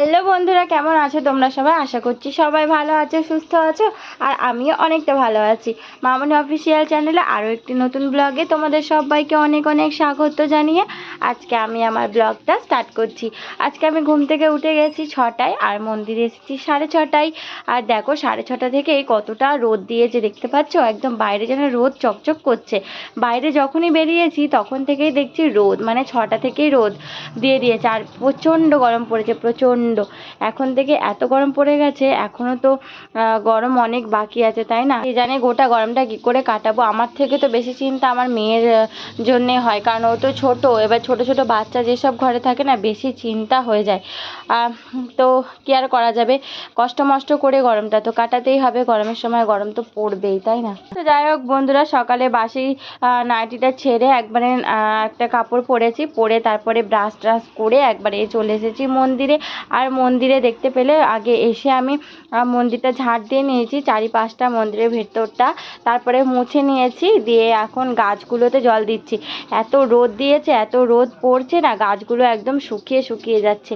Hello বন্ধুরা, কেমন আছো তোমরা সবাই? আশা করছি সবাই ভালো আছো, সুস্থ আছো, আর আমিও অনেকটা ভালো আছি। মামনি অফিসিয়াল চ্যানেলে আরও একটি নতুন ব্লগে তোমাদের সবাইকে অনেক অনেক স্বাগত জানিয়ে আজকে আমি আমার ব্লগটা স্টার্ট করছি। আজকে আমি ঘুম থেকে উঠে গেছি ছটায় আর মন্দিরে এসেছি সাড়ে ছটায়। আর দেখো, সাড়ে ছটা থেকে কতটা রোদ দিয়েছে, দেখতে পাচ্ছ? একদম বাইরে যেন রোদ চকচক করছে। বাইরে যখনই বেরিয়েছি, তখন থেকেই দেখছি রোদ মানে ছটা থেকেই রোদ দিয়ে দিয়েছে। আর প্রচণ্ড গরম পড়েছে, প্রচণ্ড এখন থেকে এত গরম পড়ে গেছে এখনও তো গরম অনেক বাকি আছে, তাই না? কে জানে গোটা গরমটা কী করে কাটাবো? আমার থেকে তো বেশি চিন্তা আমার মেয়ের জন্যে হয়, কারণ ও তো ছোট, এবার ছোট ছোট বাচ্চা যেসব ঘরে থাকে না, বেশি চিন্তা হয়ে যায়। তো কি আর করা যাবে? কষ্ট মষ্ট করে গরমটা তো কাটাতেই হবে, গরমের সময় গরম তো পড়বেই, তাই না? তো যাই হোক বন্ধুরা, সকালে বাসি নাইটিটা ছেড়ে একবারে একটা কাপড় পরেছি, পরে তারপরে ব্রাশ ট্রাশ করে একবারে চলে এসেছি মন্দিরে। আর মন্দিরে দেখতে পেলে আগে এসে আমি মন্দিরটা ঝাড় দিয়ে নিয়েছি, চারিপাশটা মন্দিরের ভেতরটা। তারপরে মুছে নিয়েছি, দিয়ে এখন গাছগুলোতে জল দিচ্ছি। এত রোদ দিয়েছে, এত রোদ পড়ছে না, গাছগুলো একদম শুকিয়ে শুকিয়ে যাচ্ছে।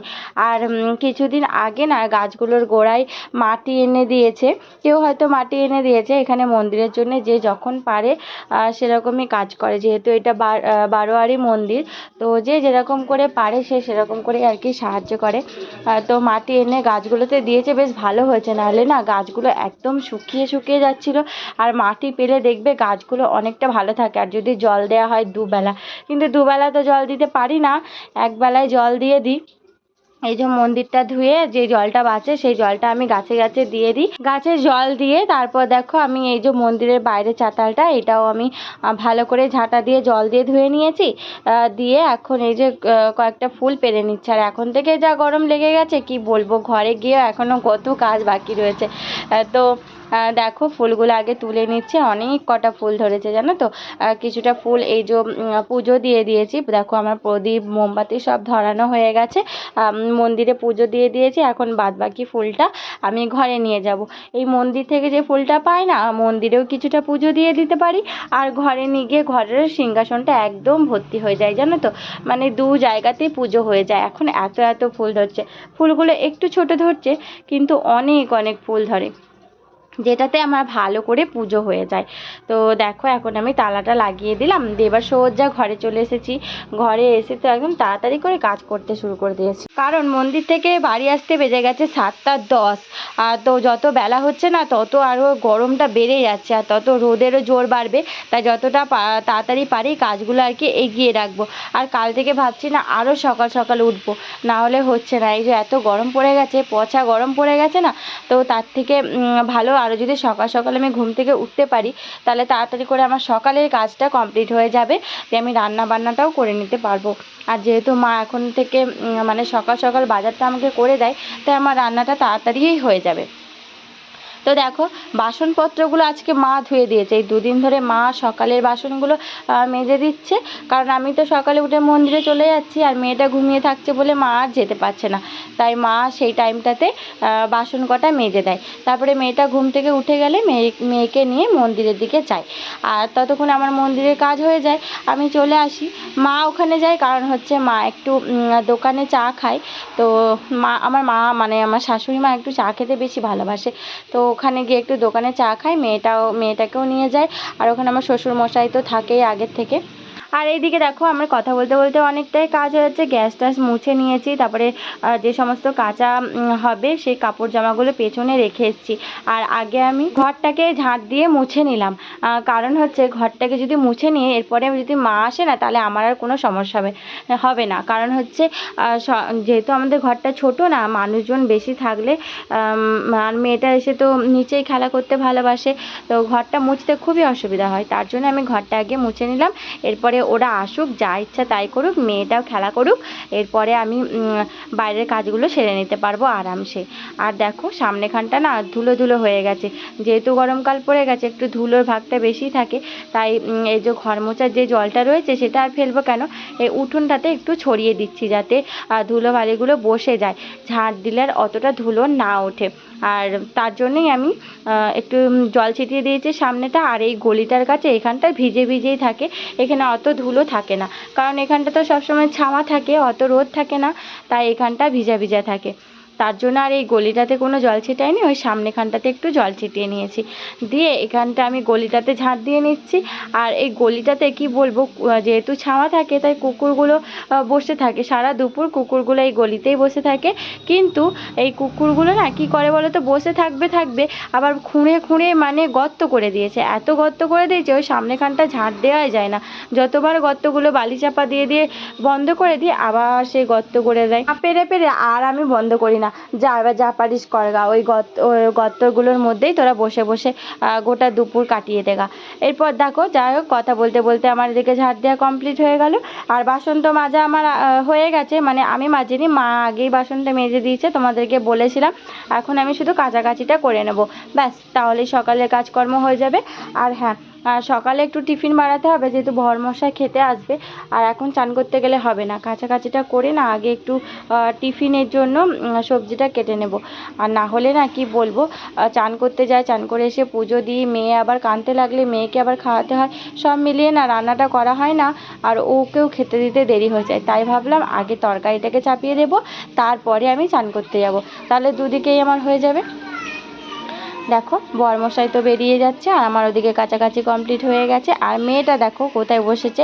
আর কিছুদিন আগে না গাছগুলোর গোড়ায় মাটি এনে দিয়েছে। কেউ হয়তো মাটি এনে দিয়েছে, এখানে মন্দিরের জন্য যে যখন পারে সেরকমই কাজ করে। যেহেতু এটা বারোয়ারি মন্দির, তো যে যেরকম করে পারে, সে সেরকম করে আর কি সাহায্য করে। তো মাটি এনে গাছগুলোতে দিয়েছে, বেশ ভালো হয়েছে। নাহলে না গাছগুলো একদম শুকিয়ে শুকিয়ে যাচ্ছিল। আর মাটি পেলে দেখবে গাছগুলো অনেকটা ভালো থাকে। আর যদি জল দেওয়া হয় দুবেলা। কিন্তু দুবেলা তো জল দিতে পারি না। একবেলায় জল দিয়ে দিই। এই যে মন্দিরটা ধুয়ে যে জলটা বাঁচে, সেই জলটা আমি গাছে গাছে দিয়ে দিই। গাছে জল দিয়ে তারপর দেখো আমি এই যে মন্দিরের বাইরে চাতালটা, এটাও আমি ভালো করে ঝাঁটা দিয়ে জল দিয়ে ধুয়ে নিয়েছি। দিয়ে এখন এই যে কয়েকটা ফুল পেরে নিচ্ছে। আর এখন থেকে যা গরম লেগে গেছে, কি বলব? ঘরে গিয়ে এখনও কত কাজ বাকি রয়েছে। তো দেখো, ফুলগুলো আগে তুলে নিচ্ছে। অনেক কটা ফুল ধরেছে, জানো তো? কিছুটা ফুল এই যে পুজো দিয়ে দিয়েছি। দেখো, আমার প্রদীপ, মোমবাতি সব ধরানো হয়ে গেছে। মন্দিরে পুজো দিয়ে দিয়েছি। এখন বাদবাকি ফুলটা আমি ঘরে নিয়ে যাব। এই মন্দির থেকে যে ফুলটা পাই না, মন্দিরেও কিছুটা পুজো দিয়ে দিতে পারি। আর ঘরে নিয়ে গিয়ে ঘরের সিংহাসনটা একদম ভর্তি হয়ে যায়, জানো তো? মানে দু জায়গাতেই পুজো হয়ে যায়। এখন এত এত ফুল ধরছে। ফুলগুলো একটু ছোট ধরছে, কিন্তু অনেক অনেক ফুল ধরে। যেটাতে আমার ভালো করে পুজো হয়ে যায়। তো দেখো এখন আমি তালাটা লাগিয়ে দিলাম। দিয়ে এবার সোজা ঘরে চলে এসেছি। ঘরে এসে তো একদম তাড়াতাড়ি করে কাজ করতে শুরু করে দিয়েছি। কারণ মন্দির থেকে বাড়ি আসতে বেজে গেছে সাতটা দশ। আর তো যত বেলা হচ্ছে না, তত আরও গরমটা বেড়ে যাচ্ছে। আর তত রোদেরও জোর বাড়বে। তাই যতটা তাড়াতাড়ি পারি কাজগুলো আর কি এগিয়ে রাখব। আর কাল থেকে ভাবছি না আরও সকাল সকাল উঠবো। না হলে হচ্ছে না। এই যে এত গরম পড়ে গেছে, পচা গরম পড়ে গেছে না, তো তার থেকে ভালো আরও যদি সকাল সকাল আমি ঘুম থেকে উঠতে পারি, তাহলে তাড়াতাড়ি করে আমার সকালের কাজটা কমপ্লিট হয়ে যাবে যে আমি রান্না বান্নাটাও করে নিতে পারব। আর যেহেতু মা এখন থেকে মানে সকাল সকাল বাজারটা আমাকে করে দেয়, তাই আমার রান্নাটা তাড়াতাড়িই হয়ে যাবে। তো দেখো, বাসনপত্রগুলো আজকে মা ধুয়ে দিয়েছে। এই দুদিন ধরে মা সকালের বাসনগুলো মেজে দিচ্ছে। কারণ আমি তো সকালে উঠে মন্দিরে চলে যাচ্ছি আর মেয়েটা ঘুমিয়ে থাকছে বলে মা আর যেতে পারছে না। তাই মা সেই টাইমটাতে বাসন কটা মেজে দেয়। তারপরে মেয়েটা ঘুম থেকে উঠে গেলে মেয়ে, মেয়েকে নিয়ে মন্দিরের দিকে যায়। আর ততক্ষণ আমার মন্দিরের কাজ হয়ে যায়। আমি চলে আসি। মা ওখানে যায়, কারণ হচ্ছে মা একটু দোকানে চা খায়। তো মা, আমার মা মানে আমার শাশুড়ি মা একটু চা খেতে বেশি ভালোবাসে। তো ওখানে গিয়ে একটু দোকানে চা খাই, মেয়েটাও, মেয়েটাকেও নিয়ে যায়। আর ওখানে আমার শ্বশুর মশাই তো থাকেই আগের থেকে। আর এইদিকে দেখো, আমার কথা বলতে বলতে অনেকটাই কাজ হয়েছে গ্যাস ট্যাস মুছে নিয়েছি, তারপরে যে সমস্ত কাঁচা হবে সেই কাপড় জামাগুলো পেছনে রেখে এসেছি। আর আগে আমি ঘরটাকে ঝাঁট দিয়ে মুছে নিলাম। কারণ হচ্ছে ঘরটাকে যদি মুছে নিয়ে এরপরে যদি মা আসে না, তাহলে আমার আর কোনো সমস্যা হবে হবে না। কারণ হচ্ছে যেহেতু আমাদের ঘরটা ছোট না, মানুষজন বেশি থাকলে আর মেয়েটা এসে তো নিচেই খেলা করতে ভালোবাসে, তো ঘরটা মুছতে খুবই অসুবিধা হয়। তার জন্য আমি ঘরটা আগে মুছে নিলাম। এরপরে ওরা আসুক, যা ইচ্ছা তাই করুক, মেয়েটাও খেলা করুক, এরপরে আমি বাইরের কাজগুলো সেরে নিতে পারব আরামসে। আর দেখো, সামনেখানটা না ধুলো ধুলো হয়ে গেছে। যেহেতু গরমকাল পড়ে গেছে, একটু ধুলোর ভাগটা বেশি থাকে, তাই এই যে ঘর মোছার যে জলটা রয়েছে, সেটা আর ফেলব কেন? এই উঠোনটাতে একটু ছড়িয়ে দিচ্ছি যাতে ধুলো বালিগুলো বসে যায়। ঝাঁট দিলে আর অতটা ধুলো না ওঠে। আর তার জন্যই আমি একটু জল ছিটিয়ে দিয়েছি সামনেটা আর এই গলিটার কাছে এখানটা ভিজে ভিজেই থাকে। এখানে অত ধুলো থাকে না। কারণ এখানটা তো সবসময় ছাওয়া থাকে, অত রোদ থাকে না, তাই এখানটা ভিজা ভিজা থাকে। তার জন্য আর এই গলিটাতে কোনো জল ছিটাইনি ওই সামনেখানটাতে একটু জল ছিটিয়ে নিয়েছি। দিয়ে এখানটা আমি গলিটাতে ঝাঁট দিয়ে নিচ্ছি। আর এই গলিটাতে কি বলব যেহেতু ছাওয়া থাকে, তাই কুকুরগুলো বসে থাকে। সারা দুপুর কুকুরগুলো এই গলিতেই বসে থাকে। কিন্তু এই কুকুরগুলো না, কি করে বলো তো বসে থাকবে থাকবে আবার খুঁড়ে খুঁড়ে মানে গর্ত করে দিয়েছে। এত গর্ত করে দিয়েছে, ওই সামনেখানটা ঝাঁট দেওয়াই যায় না। যতবার গর্তগুলো বালি চাপা দিয়ে দিয়ে বন্ধ করে দিয়ে আবার সেই গর্ত করে দেয়। পেরে পেরে আর আমি বন্ধ করি না। যা এবার যা পারিস ওই গর্ত ওই গর্তগুলোর মধ্যেই তোরা বসে বসে গোটা দুপুর কাটিয়ে দেগা এরপর দেখো, যাই হোক, কথা বলতে বলতে আমার এদিকে ঝাড় দেওয়া কমপ্লিট হয়ে গেল। আর বাসন তো মাজা আমার হয়ে গেছে মানে আমি মাজিনি, মা আগেই বাসনটা মেজে দিয়েছে, তোমাদেরকে বলেছিলাম। এখন আমি শুধু কাচাকাচিটা করে নেব। ব্যাস, তাহলেই সকালের কাজকর্ম হয়ে যাবে। আর হ্যাঁ সকালে একটু টিফিন বানাতে হবে, যেহেতু ভরমশাই খেতে আসবে। আর এখন চান করতে গেলে হবে না, কাছাকাছিটা করে না, আগে একটু টিফিনের জন্য সবজিটা কেটে নেব। আর না হলে না কি বলব চান করতে যায় চান করে এসে পুজো দিই, মেয়ে আবার কাঁদতে লাগলে মেয়েকে আবার খাওয়াতে হয়, সব মিলিয়ে না রান্নাটা করা হয় না, আর ওকেও খেতে দিতে দেরি হয়ে যায়। তাই ভাবলাম আগে তরকারিটাকে চাপিয়ে দেবো, তারপরে আমি চান করতে যাব। তাহলে দুদিকেই আমার হয়ে যাবে। দেখো, বরমশাই তো বেরিয়ে যাচ্ছে আর আমার ওদিকে কাছাকাছি কমপ্লিট হয়ে গেছে। আর মেয়েটা দেখো কোথায় বসেছে?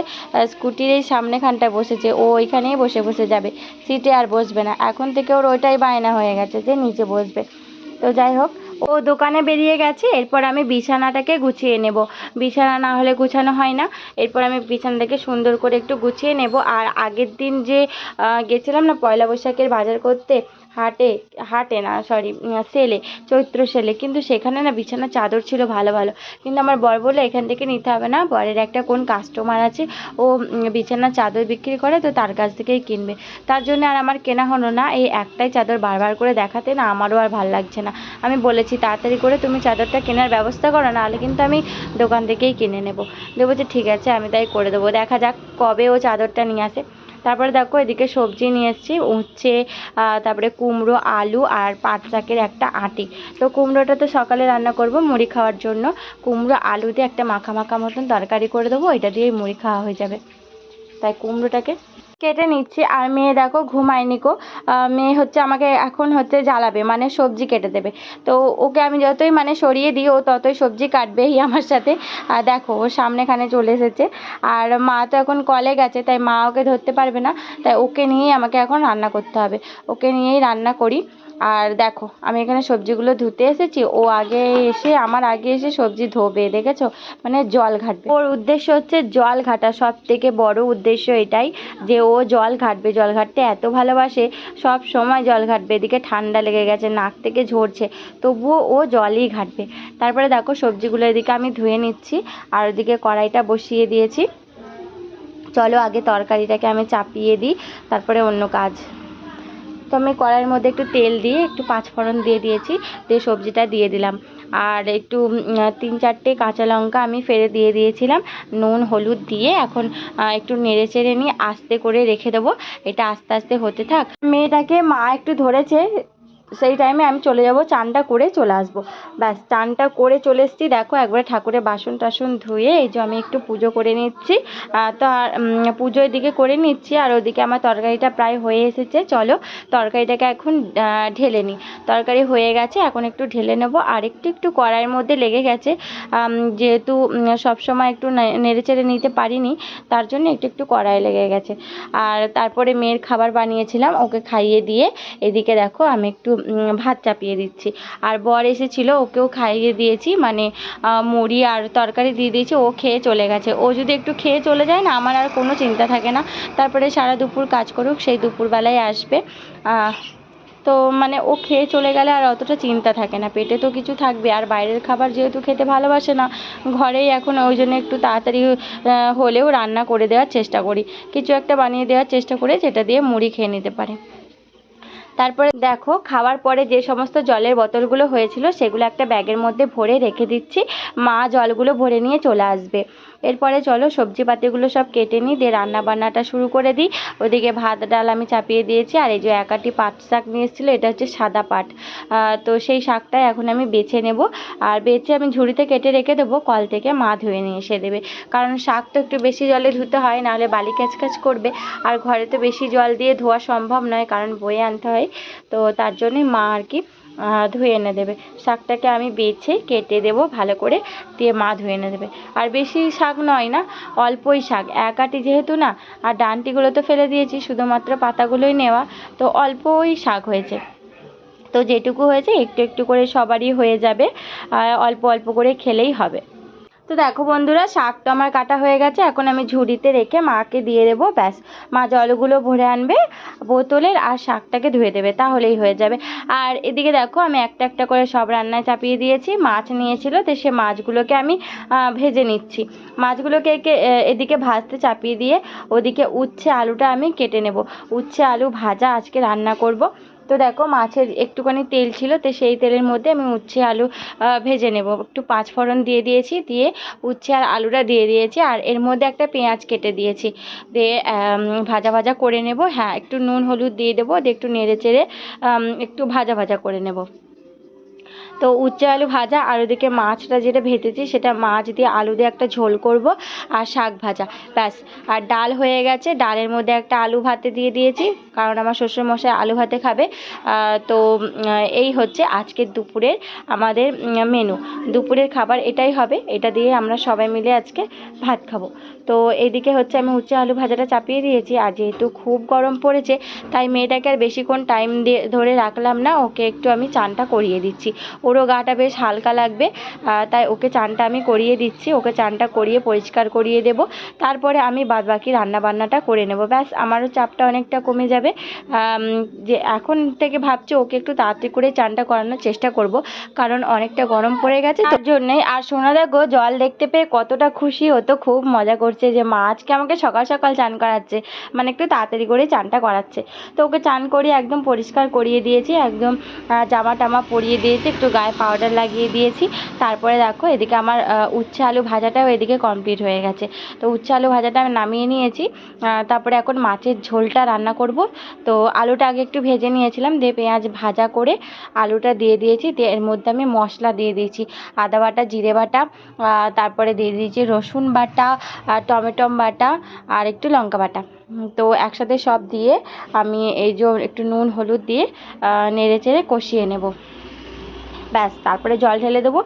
স্কুটির এই সামনেখানটায় বসেছে। ও ওইখানেই বসে বসে যাবে। সিটে আর বসবে না। এখন থেকে ওর ওইটাই বায়না হয়ে গেছে যে নিচে বসবে। তো যাই হোক, ও দোকানে বেরিয়ে গেছে। এরপর আমি বিছানাটাকে গুছিয়ে নেব। বিছানা না হলে গুছানো হয় না। এরপর আমি বিছানাটাকে সুন্দর করে একটু গুছিয়ে নেব। আর আগের দিন যে গেছিলাম না পয়লা বৈশাখের বাজার করতে হাটে হাটে না সরি সেলে, চৈত্র সেলে। কিন্তু সেখানে না বিছানার চাদর ছিল ভালো ভালো। কিন্তু আমার বর বলে এখান থেকে নিতে হবে না, বরের একটা কোন কাস্টমার আছে, ও বিছানার চাদর বিক্রি করে, তো তার কাছ থেকেই কিনবে। তার জন্য আর আমার কেনা হলো না, এই একটাই চাদর বারবার করে দেখাতে না, আমারও আর ভালো লাগছে না। আমি বলেছি, তাড়াতাড়ি করে তুমি চাদরটা কেনার ব্যবস্থা করো, নাহলে কিন্তু আমি দোকান থেকেই কিনে নেব। দেবো যে, ঠিক আছে, আমি তাই করে দেবো, দেখা যাক কবে ও চাদরটা নিয়ে আসে। তারপরে দেখো এদিকে সবজি নিয়ে এসেছি, উচ্ছে তারপরে কুমড়ো, আলু আর পাট শাকের একটা আটি। তো কুমড়োটা তো সকালে রান্না করব মুড়ি খাওয়ার জন্য। কুমড়ো, আলু দিয়ে একটা মাখা মাখা মতন তরকারি করে দেবো, এটা দিয়েই মুড়ি খাওয়া হয়ে যাবে। তাই কুমড়োটাকে কেটে নিচ্ছি। আর মেয়ে দেখো ঘুমায়নি কো মেয়ে হচ্ছে আমাকে এখন হচ্ছে জ্বালাবে মানে সবজি কেটে দেবে। তো ওকে আমি যতই মানে সরিয়ে দিই, ও ততই সবজি কাটবেই আমার সাথে। আর দেখো, ও সামনেখানে চলে এসেছে। আর মা তো এখন কলে গেছে, তাই মা ওকে ধরতে পারবে না। তাই ওকে নিয়েই আমাকে এখন রান্না করতে হবে। ওকে নিয়েই রান্না করি। আর দেখো, আমি এখানে সবজিগুলো ধুতে এসেছি। ও আগে এসে, আমার আগে এসে সবজি ধোবে, দেখেছ? মানে জল ঘাটবে। ওর উদ্দেশ্য হচ্ছে জল ঘাটা। সব থেকে বড় উদ্দেশ্য এটাই যে ও জল ঘাটবে। জল ঘাটতে এত ভালোবাসে, সব সময় জল ঘাটবে। এদিকে ঠান্ডা লেগে গেছে, নাক থেকে ঝরছে। তবুও ও জলই ঘাটবে। তারপরে দেখো, সবজিগুলো এদিকে আমি ধুয়ে নিচ্ছি। আর ওদিকে কড়াইটা বসিয়ে দিয়েছি। চলো আগে তরকারিটাকে আমি চাপিয়ে দিই, তারপরে অন্য কাজ। তো আমি কড়াইয়ের মধ্যে একটু তেল দিয়ে, একটু পাঁচফোড়ন দিয়ে দিয়েছি, দিয়ে সবজিটা দিয়ে দিলাম। আর একটু তিন চারটে কাঁচা লঙ্কা আমি ফেলে দিয়ে দিয়েছিলাম, নুন, হলুদ দিয়ে। এখন একটু নেড়ে চেড়ে নিয়ে আস্তে করে রেখে দেবো। এটা আস্তে আস্তে হতে থাক। মেয়েটাকে মা একটু ধরেছে সেই টাইমে আমি চলে যাব, চানটা করে চলে আসব। ব্যাস, চানটা করে চলে এসেছি। দেখো, একবারে ঠাকুরের বাসন টাসন ধুয়ে, এই যে আমি একটু পুজো করে নিচ্ছি। তো আর পুজো এদিকে করে নিচ্ছি, আর ওদিকে আমার তরকারিটা প্রায় হয়ে এসেছে। চলো, তরকারিটাকে এখন ঢেলে নিই। তরকারি হয়ে গেছে, এখন একটু ঢেলে নেব। আর একটু একটু কড়াইয়ের মধ্যে লেগে গেছে। যেহেতু সব সময় একটু নেড়ে চেড়ে নিতে পারিনি, তার জন্য একটু একটু কড়াই লেগে গেছে। আর তারপরে মেয়ের খাবার বানিয়েছিলাম, ওকে খাইয়ে দিয়ে। এদিকে দেখো, আমি একটু ভাত চাপিয়ে দিচ্ছি। আর বর এসেছিল, ওকেও খাইয়ে দিয়েছি মানে মুড়ি আর তরকারি দিয়ে দিয়েছি, ও খেয়ে চলে গেছে। ও যদি একটু খেয়ে চলে যায় না, আমার আর কোনো চিন্তা থাকে না। তারপরে সারা দুপুর কাজ করুক, সেই দুপুরবেলায় আসবে। তো মানে ও খেয়ে চলে গেলে আর অতটা চিন্তা থাকে না, পেটে তো কিছু থাকবে। আর বাইরের খাবার যেহেতু খেতে ভালোবাসে না, ঘরেই এখন ওই জন্য একটু তাড়াতাড়ি হলেও রান্না করে দেওয়ার চেষ্টা করি। কিছু একটা বানিয়ে দেওয়ার চেষ্টা করি, যেটা দিয়ে মুড়ি খেয়ে নিতে পারে। তারপরে দেখো, খাওয়ার পরে যে সমস্ত জলের বোতলগুলো হয়েছিল, সেগুলো একটা ব্যাগের মধ্যে ভরে রেখে দিচ্ছি। মা জলগুলো ভরে নিয়ে চলে আসবে। এরপরে চলো সবজি পাতিগুলো সব কেটে নিই, দিয়ে রান্না বান্নাটা শুরু করে দিই। ওদিকে ভাত, ডাল আমি চাপিয়ে দিয়েছি, আর এই যে একাটি পাট শাক নিয়ে এসেছিল, এটা হচ্ছে সাদা পাট। তো সেই শাকটা এখন আমি বেছে নেব। আর বেছে আমি ঝুড়িতে কেটে রেখে দেবো, কল থেকে মা ধুয়ে নিয়ে এসে দেবে। কারণ শাক তো একটু বেশি জলে ধুতে হয়, নাহলে বালি ক্যাচ করবে। আর ঘরে তো বেশি জল দিয়ে ধোয়া সম্ভব নয়, কারণ বয়ে আনতে হয়। তো তার জন্যে মা আর কি ধুয়ে এনে দেবে। শাকটাকে আমি বেছে কেটে দেবো ভালো করে, দিয়ে মা ধুয়ে এনে দেবে। আর বেশি শাক নয় না, অল্পই শাক। এক আটি যেহেতু না, আর ডান্টিগুলো তো ফেলে দিয়েছি, শুধুমাত্র পাতাগুলোই নেওয়া, তো অল্পই শাক হয়েছে। তো যেটুকু হয়েছে, একটু একটু করে সবারই হয়ে যাবে অল্প অল্প করে খেলেই হবে। তো দেখো বন্ধুরা, শাক তো আমার কাটা হয়ে গেছে, এখন আমি ঝুড়িতে রেখে মাকে দিয়ে দেবো, ব্যাস। মা জলগুলো ভরে আনবে বোতলের আর শাকটাকে ধুয়ে দেবে, তাহলেই হয়ে যাবে। আর এদিকে দেখো, আমি একটা একটা করে সব রান্নায় চাপিয়ে দিয়েছি, মাছ নিয়েছিল, তো সে মাছগুলোকে আমি ভেজে নিচ্ছি। মাছগুলোকে একে- এদিকে ভাজতে চাপিয়ে দিয়ে ওদিকে উচ্ছে আলুটা আমি কেটে নেব। উচ্ছে আলু ভাজা আজকে রান্না করব। তো দেখো মাছের একটুখানি তেল ছিল, তো সেই তেলের মধ্যে আমি উচ্ছে, আলু ভেজে নেব। একটু পাঁচ ফোড়ন দিয়ে দিয়েছি, দিয়ে উচ্ছে আর আলুটা দিয়ে দিয়েছি, আর এর মধ্যে একটা পেঁয়াজ কেটে দিয়েছি। দিয়ে ভাজা ভাজা করে নেব। হ্যাঁ একটু নুন, হলুদ দিয়ে দেবো, দিয়ে একটু নেড়ে চেড়ে একটু ভাজা ভাজা করে নেব। তো উচ্ছে আলু ভাজা, আর ওদিকে মাছটা যেটা ভেজেছি সেটা মাছ দিয়ে আলু দিয়ে একটা ঝোল করব আর শাক ভাজা। ব্যাস, আর ডাল হয়ে গেছে। ডালের মধ্যে একটা আলু ভাতে দিয়ে দিয়েছি, কারণ আমার শ্বশুরমশাই আলু ভাতে খাবে। তো এই হচ্ছে আজকের দুপুরের আমাদের মেনু দুপুরের খাবার এটাই হবে। এটা দিয়ে আমরা সবাই মিলে আজকে ভাত খাব। তো এদিকে হচ্ছে আমি উচ্ছে আলু ভাজাটা চাপিয়ে দিয়েছি, আর যেহেতু খুব গরম পড়েছে, তাই মেয়েটাকে আর বেশিক্ষণ টাইম দিয়ে ধরে রাখলাম না, ওকে একটু আমি চানটা করিয়ে দিচ্ছি। ওরও গাটা বেশ হালকা লাগবে তাই ওকে চানটা আমি করিয়ে দিচ্ছি, ওকে চানটা করিয়ে পরিষ্কার করিয়ে দেব, তারপরে আমি বাদবাকি রান্না বান্নাটা করে নেব। ব্যাস, আমারও চাপটা অনেকটা কমে যাবে যে এখন থেকে ভাবছি ওকে একটু তাড়াতাড়ি করে চানটা করানোর চেষ্টা করব, কারণ অনেকটা গরম পড়ে গেছে। তার জন্যই আর সোনা দেখো জল দেখতে পেয়ে কতটা খুশি হতো খুব মজা করছে। যে, মা আজকে আমাকে সকাল সকাল চান করাচ্ছে। মানে একটু তাড়াতাড়ি করে চানটা করাচ্ছে। তো ওকে চান করিয়ে একদম পরিষ্কার করিয়ে দিয়েছি, একদম জামা টামা পরিয়ে দিয়েছি, একটু গায়ে পাউডার লাগিয়ে দিয়েছি। তারপরে দেখো, এদিকে আমার উচ্ছে আলু ভাজাটাও এদিকে কমপ্লিট হয়ে গেছে। তো উচ্ছে আলু ভাজাটা আমি নামিয়ে নিয়েছি। তারপরে এখন মাছের ঝোলটা রান্না করব। তো আলুটা আগে একটু ভেজে নিয়েছিলাম, দিয়ে পেঁয়াজ ভাজা করে আলুটা দিয়ে দিয়েছি। দিয়ে এর মধ্যে আমি মশলা দিয়ে দিয়েছি। আদা বাটা, জিরে বাটা তারপরে দিয়ে দিয়েছি রসুন বাটা আর টমেটম বাটা আর একটু লঙ্কা বাটা। তো একসাথে সব দিয়ে আমি এই যে একটু নুন, হলুদ দিয়ে নেড়ে চেড়ে কষিয়ে নেব। ব্যাস, তারপরে জল ঢেলে দেবো।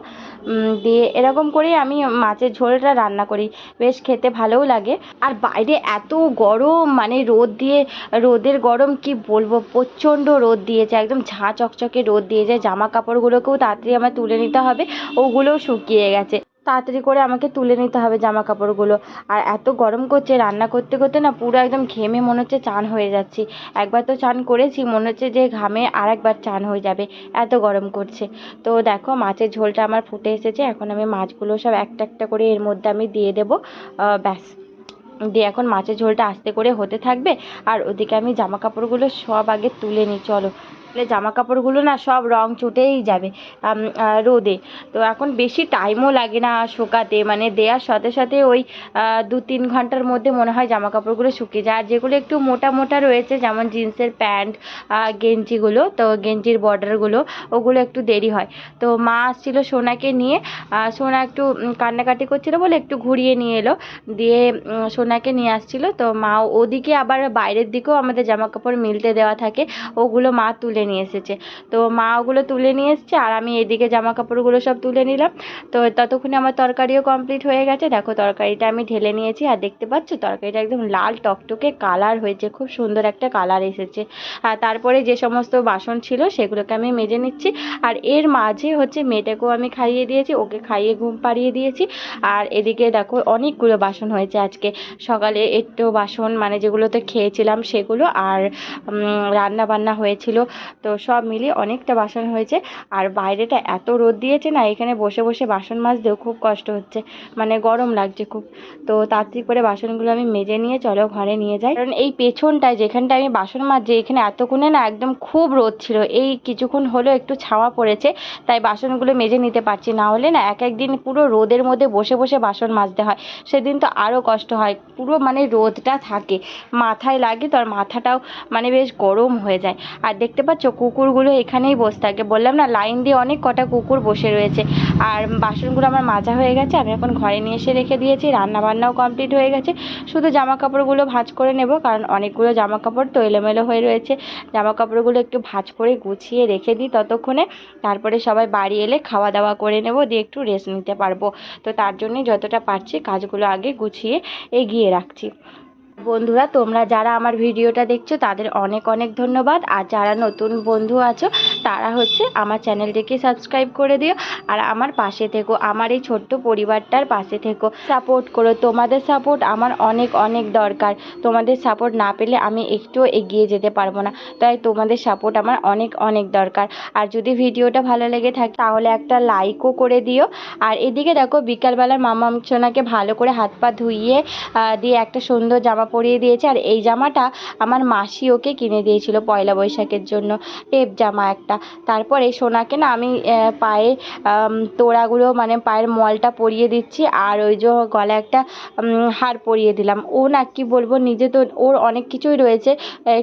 দিয়ে এরকম করেই আমি মাছের ঝোলটা রান্না করি। বেশ খেতে ভালোও লাগে। আর বাইরে এত গরম মানে রোদ দিয়ে, রোদের গরম কি বলব? প্রচণ্ড রোদ দিয়েছে, একদম ঝাঁ চকচকে রোদ দিয়েছে। জামা কাপড়গুলোকেও তাড়াতাড়ি আমার তুলে নিতে হবে। ওগুলোও শুকিয়ে গেছে। তাড়াতাড়ি করে আমাকে তুলে নিতে হবে জামা কাপড়গুলো আর এত গরম করছে, রান্না করতে করতে না পুরো একদম ঘেমে মনে হচ্ছে চান হয়ে যাচ্ছি। একবার তো চান করেছি, মনে হচ্ছে যে ঘামে আর একবার চান হয়ে যাবে, এত গরম করছে। তো দেখো মাছের ঝোলটা আমার ফুটে এসেছে, এখন আমি মাছগুলো সব একটা একটা করে এর মধ্যে আমি দিয়ে দেবো ব্যাস। দিয়ে এখন মাছের ঝোলটা আস্তে করে হতে থাকবে, আর ওদিকে আমি জামা কাপড়গুলো সব আগে তুলে নিই, চলো। জামা কাপড়গুলো না সব রং চুটেই যাবে রোদে। তো এখন বেশি টাইমও লাগে না শুকাতে মানে দেওয়ার সাথে সাথে ওই দু তিন ঘণ্টার মধ্যে মনে হয় জামা কাপড়গুলো শুকিয়ে যায়। আর যেগুলো একটু মোটা মোটা রয়েছে, যেমন জিন্সের প্যান্ট গেঞ্জিগুলো, তো গেঞ্জির বর্ডারগুলো, ওগুলো একটু দেরি হয়। তো মা আসছিল সোনাকে নিয়ে সোনা একটু কান্নাকাটি করছিল বলে একটু ঘুরিয়ে নিয়ে এলো। দিয়ে সোনাকে নিয়ে আসছিল। তো মা ওদিকে আবার বাইরের দিকেও আমাদের জামা কাপড় মিলতে দেওয়া থাকে, ওগুলো মা তুলে নিয়ে এসেছে। তো মা ওগুলো তুলে নিয়ে এসছে আর আমি এদিকে জামা কাপড়গুলো সব তুলে নিলাম। তো ততক্ষণে আমার তরকারিও কমপ্লিট হয়ে গেছে। দেখো তরকারিটা আমি ঢেলে নিয়েছি আর দেখতে পাচ্ছ তরকারিটা একদম লাল টকটকে কালার হয়েছে। খুব সুন্দর একটা কালার এসেছে। আর তারপরে যে সমস্ত বাসন ছিল সেগুলোকে আমি মেজে নিচ্ছি। আর এর মাঝে হচ্ছে মেয়েটাকেও আমি খাইয়ে দিয়েছি, ওকে খাইয়ে ঘুম পাড়িয়ে দিয়েছি। আর এদিকে দেখো অনেকগুলো বাসন হয়েছে আজকে। সকালে একটু বাসন মানে যেগুলোতে খেয়েছিলাম সেগুলো আর রান্না বান্না হয়েছিল। তো সব মিলিয়ে অনেকটা বাসন হয়েছে। আর বাইরেটা এত রোদ দিয়েছে না, এখানে বসে বসে বাসন মাজতেও খুব কষ্ট হচ্ছে। মানে গরম লাগছে খুব। তো তাড়াতাড়ি করে বাসনগুলো আমি মেজে নিয়ে চলো ঘরে নিয়ে যাই। কারণ এই পেছনটায় যেখানটায় আমি বাসন মাজছি, এখানে এতক্ষণে না একদম খুব রোদ ছিল। এই কিছুক্ষণ হলো একটু ছাওয়া পড়েছে, তাই বাসনগুলো মেজে নিতে পারছি না। হলে না এক একদিন পুরো রোদের মধ্যে বসে বসে বাসন মাজতে হয়। সেদিন তো আরও কষ্ট হয়। পুরো মানে রোদটা থাকে। মাথায় লাগে তো, আর মাথাটাও মানে বেশ গরম হয়ে যায়। আর দেখতে পাচ্ছ কুকুরগুলো এখানেই বসে থাকে। বললাম না, লাইন দিয়ে অনেক কটা কুকুর বসে রয়েছে। আর বাসনগুলো আমার মাজা হয়ে গেছে, আমি এখন ঘরে নিয়ে এসে রেখে দিয়েছি। রান্না বান্নাও কমপ্লিট হয়ে গেছে। শুধু জামা কাপড়গুলো ভাঁজ করে নেব, কারণ অনেকগুলো জামা কাপড় তো এলোমেলো হয়ে রয়েছে। জামা কাপড়গুলো একটু ভাঁজ করে গুছিয়ে রেখে দিই ততক্ষণে। তারপরে সবাই বাড়ি এলে খাওয়া দাওয়া করে নেব, দিয়ে একটু রেস্ট নিতে পারব। তো তার জন্যই যতটা পারছি কাজগুলো আগে গুছিয়ে এগিয়ে রাখছি। বন্ধুরা, তোমরা যারা আমার ভিডিওটা দেখছ, তাদের অনেক অনেক ধন্যবাদ। আর যারা নতুন বন্ধু আছো, তারা হচ্ছে আমার চ্যানেলটিকে সাবস্ক্রাইব করে দিও। আর আমার পাশে থেকো, আমার এই ছোট্ট পরিবারটার পাশে থেকো। সাপোর্ট করো, তোমাদের সাপোর্ট আমার অনেক অনেক দরকার। তোমাদের সাপোর্ট না পেলে আমি একটুও এগিয়ে যেতে পারব না। তাই তোমাদের সাপোর্ট আমার অনেক অনেক দরকার। আর যদি ভিডিওটা ভালো লেগে থাকে, তাহলে একটা লাইকও করে দিও। আর এদিকে দেখো বিকালবেলার মামা ভালো করে হাত পা ধুইয়ে দিয়ে একটা সুন্দর জামা পরিয়ে দিয়েছে। আর এই জামাটা আমার মাসি ওকে কিনে দিয়েছিল পয়লা বৈশাখের জন্য। টেপ জামা একটা। তারপরে সোনাকে না আমি পায়ে তোড়াগুলো মানে পায়ের মলটা পরিয়ে দিচ্ছি। আর ওই যে গলায় একটা হার পরিয়ে দিলাম। ও না কি বলব, নিজে তো ওর অনেক কিছুই রয়েছে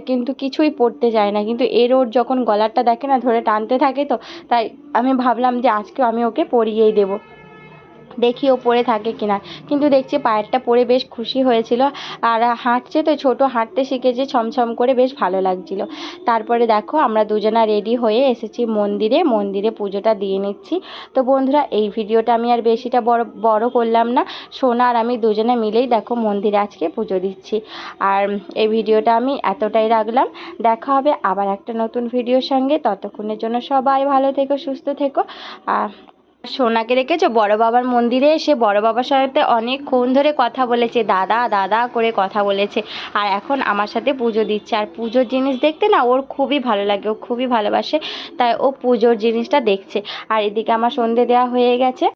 কিন্তু কিছুই পরতে চায় না। কিন্তু এর ওর যখন গলারটা দেখে না, ধরে টানতে থাকে তো, তাই আমি ভাবলাম যে আজকেও আমি ওকে পরিয়েই দেবো। দেখি ও পরে থাকে কিনা। কিন্তু দেখছি পায়েরটা পরে বেশ খুশি হয়েছিল আর হাঁটছে তো ছোট, হাঁটতে শিখেছে, ছমছম করে বেশ ভালো লাগছিল। তারপরে দেখো আমরা দুজনা রেডি হয়ে এসেছি মন্দিরে মন্দিরে পুজোটা দিয়ে নিচ্ছি। তো বন্ধুরা, এই ভিডিওটা আমি আর বেশিটা বড় বড় করলাম না। সোনা আর আমি দুজনে মিলেই দেখো মন্দিরে আজকে পুজো দিচ্ছি। আর এই ভিডিওটা আমি এতটাই রাখলাম। দেখা হবে আবার একটা নতুন ভিডিওর সঙ্গে। ততক্ষণের জন্য সবাই ভালো থেকো, সুস্থ থেকো। আর সোনাকে রেখেছো? বড় বাবার মন্দিরে এসে বড় বাবার সাথে অনেকক্ষণ ধরে কথা বলেছে। দাদা দাদা করে কথা বলেছে। আর এখন আমার সাথে পুজো দিচ্ছে। আর পুজোর জিনিস দেখতে না ওর খুবই ভালো লাগে। ও খুবই ভালোবাসে। তাই ও পুজোর জিনিসটা দেখছে। আর এদিকে আমার সন্ধে দেওয়া হয়ে গেছে।